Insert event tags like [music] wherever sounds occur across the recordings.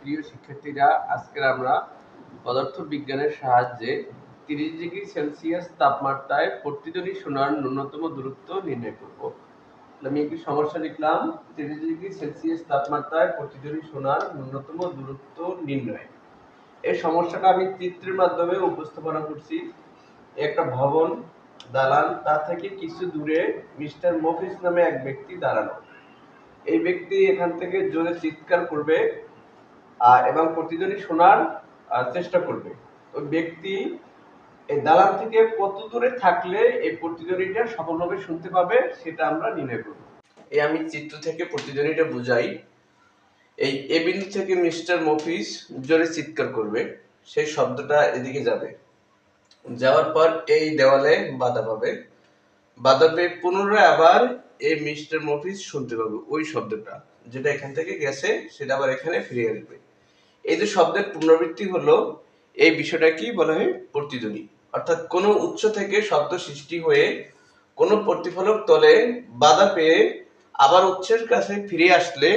প্রিয় শিক্ষার্থীরা, আজকের আমরা পদার্থ বিজ্ঞানের সাহায্যে তিরিশ ডিগ্রি সেলসিয়াস তাপমাত্রায় প্রতিধ্বনি সোনার ন্যূনতম দূরত্ব নির্ণয় করব। আমি একটি সমস্যা লিখলাম তিরিশ ডিগ্রি সেলসিয়াস তাপমাত্রায় প্রতিধ্বনি সোনার ন্যূনতম দূরত্ব নির্ণয়। এই সমস্যাটা আমি চিত্রের মাধ্যমে উপস্থাপনা করছি। একটা ভবন, দালান তার থেকে কিছু দূরে মিস্টার মফিস নামে এক ব্যক্তি দাঁড়ানো। এই ব্যক্তি এখান থেকে জোরে চিৎকার করবে এবং প্রতিধ্বনি শোনার চেষ্টা করবে। ওই ব্যক্তি এই দালান থেকে কত দূরে থাকলে এই প্রতিধ্বনিটা সফলভাবে শুনতে পাবে, সেটা আমরা নির্ণয় করব। এই আমি চিত্র থেকে প্রতিধ্বনিটা বুঝাই। এই এ বিন্দু থেকে মিস্টার মফিস জোরে চিৎকার করবে। সেই শব্দটা এদিকে যাবে। যাওয়ার পর এই দেওয়ালে বাধা পাবে। বাধা পেয়ে পুনরায় আবার এই মিস্টার মফিস শুনতে পাবে ওই শব্দটা, যেটা এখান থেকে গেছে, সেটা আবার এখানে ফিরে আসবে। এই যে শব্দের পুনরাবৃত্তি হলো, এই বিষয়টা কি বলা হয় প্রতিধ্বনি। অর্থাৎ কোনো উৎস থেকে শব্দ সৃষ্টি হয়ে কোনো প্রতিফলক তলে বাধা পেয়ে আবার উৎসের কাছে ফিরে আসলে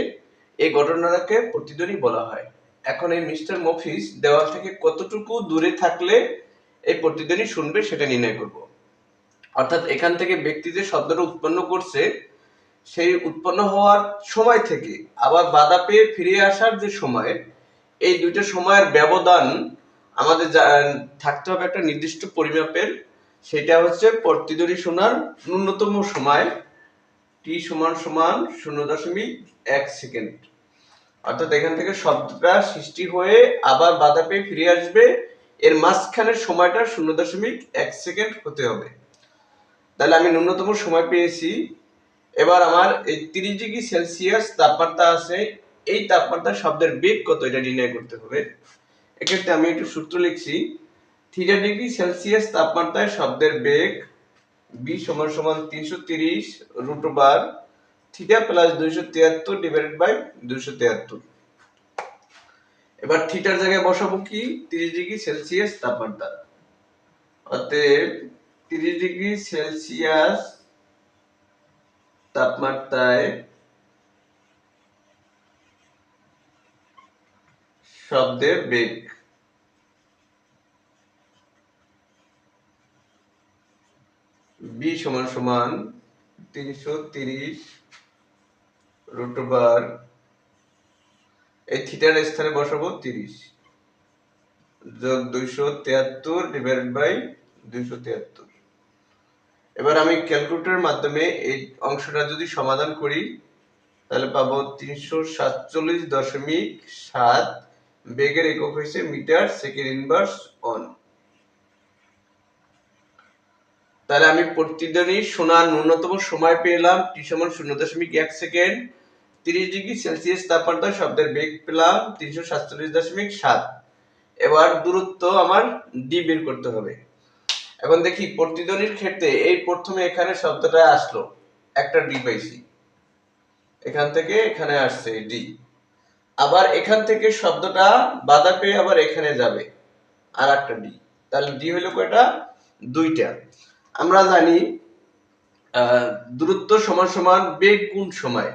এই ঘটনাটাকে প্রতিধ্বনি বলা হয়। এখন এই মিস্টার মফিস দেওয়াল থেকে কতটুকু দূরে থাকলে এই প্রতিধ্বনি শুনবে সেটা নির্ণয় করব। অর্থাৎ এখান থেকে ব্যক্তি যে শব্দটা উৎপন্ন করছে, সেই উৎপন্ন হওয়ার সময় থেকে আবার বাধা পেয়ে ফিরে আসার যে সময় এই দুইটা সময়ের ব্যবধান আমাদের থাকতে হবে একটা নির্দিষ্ট পরিমাপের। সেটা হচ্ছে প্রতিধ্বনি সোনার ন্যূনতম সময় টি সমান সমান শূন্য দশমিক এক সেকেন্ড। অর্থাৎ এখান থেকে শব্দটা সৃষ্টি হয়ে আবার বাধা পেয়ে ফিরে আসবে। এর মাঝখানের সময়টা শূন্য দশমিক এক সেকেন্ড হতে হবে। তাহলে আমি ন্যূনতম সময় পেয়েছি। এবার আমার এই তিরিশ ডিগ্রি সেলসিয়াস তাপমাত্রা আছে এই তাপমাত্রা শব্দের বেগ কত এটা নির্ণয় করতে হবে? এক্ষেত্রে আমি একটু সূত্র লিখছি। থ্রিটা ডিগ্রি সেলসিয়াস তাপমাত্রায় শব্দের বেগ বি সমান সমান তিনশো তিরিশ রুট বার থিটা প্লাস দুইশো তিয়াত্তর ডিভাইডেড বাই দুইশো তিয়াত্তর। এবার থিটার জায়গায় বসাবো কি? তিরিশ ডিগ্রি সেলসিয়াস তাপমাত্রা। অতএব তিরিশ ডিগ্রি সেলসিয়াস তাপমাত্রায় শব্দের বেগ। বি সমান সমান তিনশো তিরিশ রুট বার এই থিটার স্থানে বসাবো তিরিশ। যোগ দুইশো তিয়াত্তর ডিভাইডেড বাই দুইশো তিয়াত্তর। এবার আমি ক্যালকুলেটরের মাধ্যমে এই অংশটা যদি সমাধান করি, তাহলে পাবো তিনশো সাতচল্লিশ দশমিক সাত বেগের একক হয়েছে মিটার, সেকেন্ড ইনভার্স অন তাহলে আমি প্রতিদিনই শোনার ন্যূনতম সময় পেলাম টি সমান শূন্য দশমিক এক সেকেন্ড, তিরিশ ডিগ্রি সেলসিয়াস তাপমাত্রা শব্দের বেগ পেলাম তিনশো সাতচল্লিশ দশমিক সাত। এবার দূরত্ব আমার ডি বের করতে হবে। এখন দেখি প্রতিধ্বনির ক্ষেত্রে এই প্রথমে এখানে শব্দটা আসলো, একটা ডি পাইছি। এখান থেকে এখানে আসছে ডি আবার এখান থেকে শব্দটা বাধা পেয়ে আবার এখানে যাবে। আর একটা ডি তাহলে ডি হলো কয়টা? দুইটা। আমরা জানি দূরত্ব সমান সমান বেগ গুণ সময়।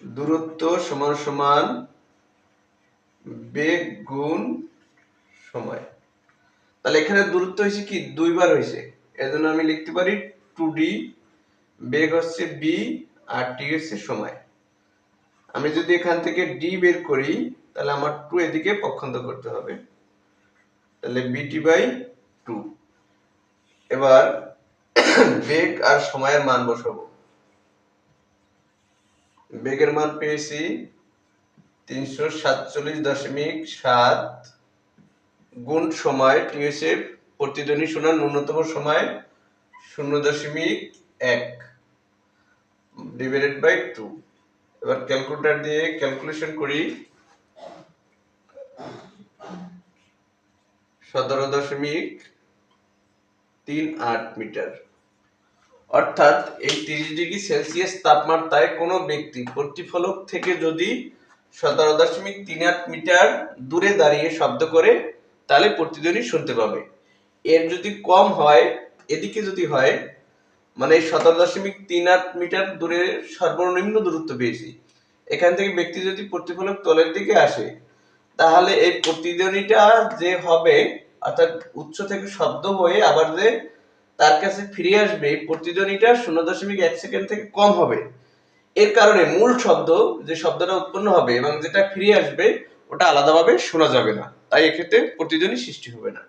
দূরত্ব সমান সমান বেগ গুণ সময়। তাহলে এখানে দূরত্ব হয়েছে কি? দুইবার হয়েছে। এজন্য আমি লিখতে পারি টু ডি বেগ হচ্ছে বি আর টি হচ্ছে সময়। আমি যদি এখান থেকে ডি বের করি, তাহলে আমার টু এদিকে পক্ষান্তর করতে হবে। তাহলে বিটি বাই টু এবার [clears throat] বেগ আর সময়ের মান বসাবো। বেগের মান পেয়েছি তিনশো সাতচল্লিশ দশমিক সাত গুণ সময় টি হচ্ছে প্রতিধ্বনি শোনার ন্যূনতম সময় শূন্য দশমিক এক ডিভাইডেড বাই টু এবার ক্যালকুলেটর দিয়ে ক্যালকুলেশন করি। সতেরো দশমিক তিন আট মিটার। অর্থাৎ এই তিরিশ ডিগ্রি সেলসিয়াস তাপমাত্রায় কোনো ব্যক্তি প্রতিফলক থেকে যদি সতেরো দশমিক তিন আট মিটার দূরে দাঁড়িয়ে শব্দ করে, তাহলে প্রতিধ্বনি শুনতে পাবে। এর যদি কম হয়, এদিকে যদি হয় মানে সতেরো দশমিক তিন আট মিটার দূরে সর্বনিম্ন দূরত্ব পেয়েছি। এখান থেকে ব্যক্তি যদি প্রতিফলক তলের দিকে আসে, তাহলে এই প্রতিধ্বনিটা যে হবে, অর্থাৎ উচ্চ থেকে শব্দ হয়ে আবার যে তার কাছে ফিরে আসবে, এই শূন্য দশমিক এক সেকেন্ড থেকে কম হবে। এর কারণে মূল শব্দ যে শব্দটা উৎপন্ন হবে এবং যেটা ফিরে আসবে, ওটা আলাদাভাবে শোনা যাবে না। তাই এক্ষেত্রে প্রতিধ্বনি সৃষ্টি হবে না।